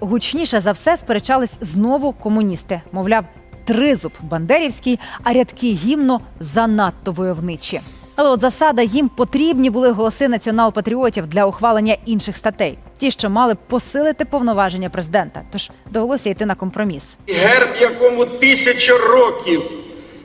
гучніше за все сперечались знову комуністи. Мовляв, тризуб бандерівський, а рядки гімну занадто войовничі. Але от засада їм потрібні були голоси націонал-патріотів для ухвалення інших статей, ті, що мали посилити повноваження президента. Тож довелося йти на компроміс. Герб, якому тисячу років,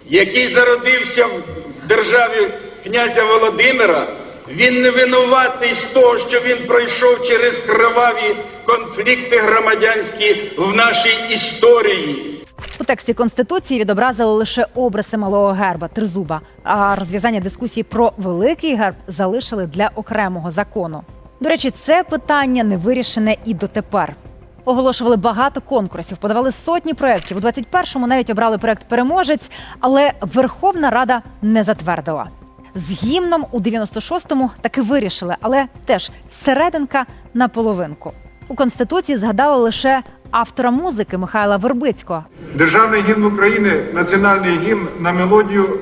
який зародився в державі князя Володимира, він не винуватий з того, що він пройшов через криваві конфлікти громадянські в нашій історії. У тексті конституції відобразили лише обриси малого герба тризуба, а розв'язання дискусії про великий герб залишили для окремого закону. До речі, це питання не вирішене і дотепер. Оголошували багато конкурсів, подавали сотні проєктів. У 21-му навіть обрали проєкт переможець, але Верховна Рада не затвердила. З гімном у 96-му таки вирішили, але теж серединка на половинку. У конституції згадали лише автора музики Михайла Вербицького, Державний гімн України національний гімн на мелодію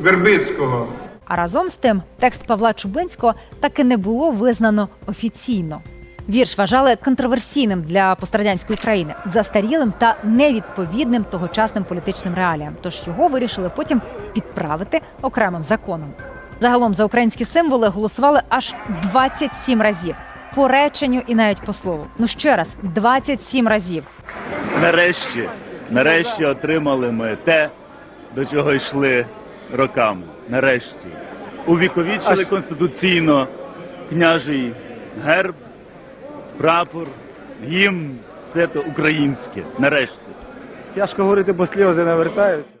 Вербицького. А разом з тим текст Павла Чубинського таки не було визнано офіційно. Вірш вважали контроверсійним для пострадянської країни, застарілим та невідповідним тогочасним політичним реаліям. Тож його вирішили потім підправити окремим законом. Загалом за українські символи голосували аж 27 разів по реченню і навіть по слову. Ну ще раз, 27 разів. нарешті, нарешті отримали ми те, до чого йшли роками. Нарешті. Увіковічили конституційно княжий герб, прапор, гімн, все то українське. Нарешті. Тяжко говорити, бо сльози навертаються.